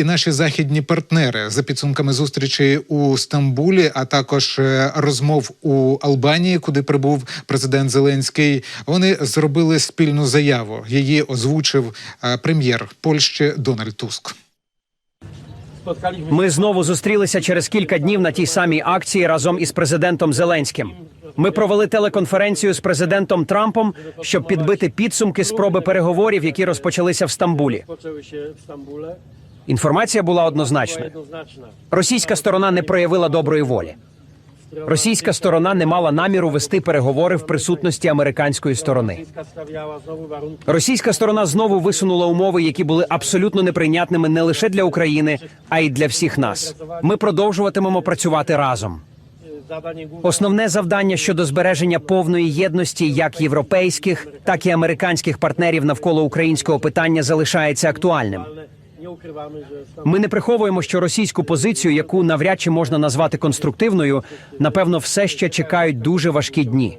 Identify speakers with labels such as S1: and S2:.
S1: і наші західні партнери за підсумками зустрічі у Стамбулі, а також е, розмов у Албанії, куди прибув президент Зеленський. Вони зробили спільну заяву. Її озвучив е, прем'єр Польщі Дональд Туск.
S2: Ми знову зустрілися через кілька днів на тій самій акції разом із президентом Зеленським. Ми провели телеконференцію з президентом Трампом, щоб підбити підсумки спроби переговорів, які розпочалися в Стамбулі. Інформація була
S3: Była
S2: однозначною. Російська сторона не проявила доброї волі. Російська сторона не мала наміру вести переговори в присутності американської сторони. Російська сторона знову висунула умови, які були абсолютно неприйнятними не лише для України, а й для всіх нас. Ми продовжуватимемо працювати разом. Основне завдання щодо збереження повної єдності як європейських, так і американських партнерів навколо українського питання залишається актуальним. Ми не приховуємо, що російську позицію, яку навряд чи можна назвати конструктивною, напевно, все ще чекають дуже важкі дні.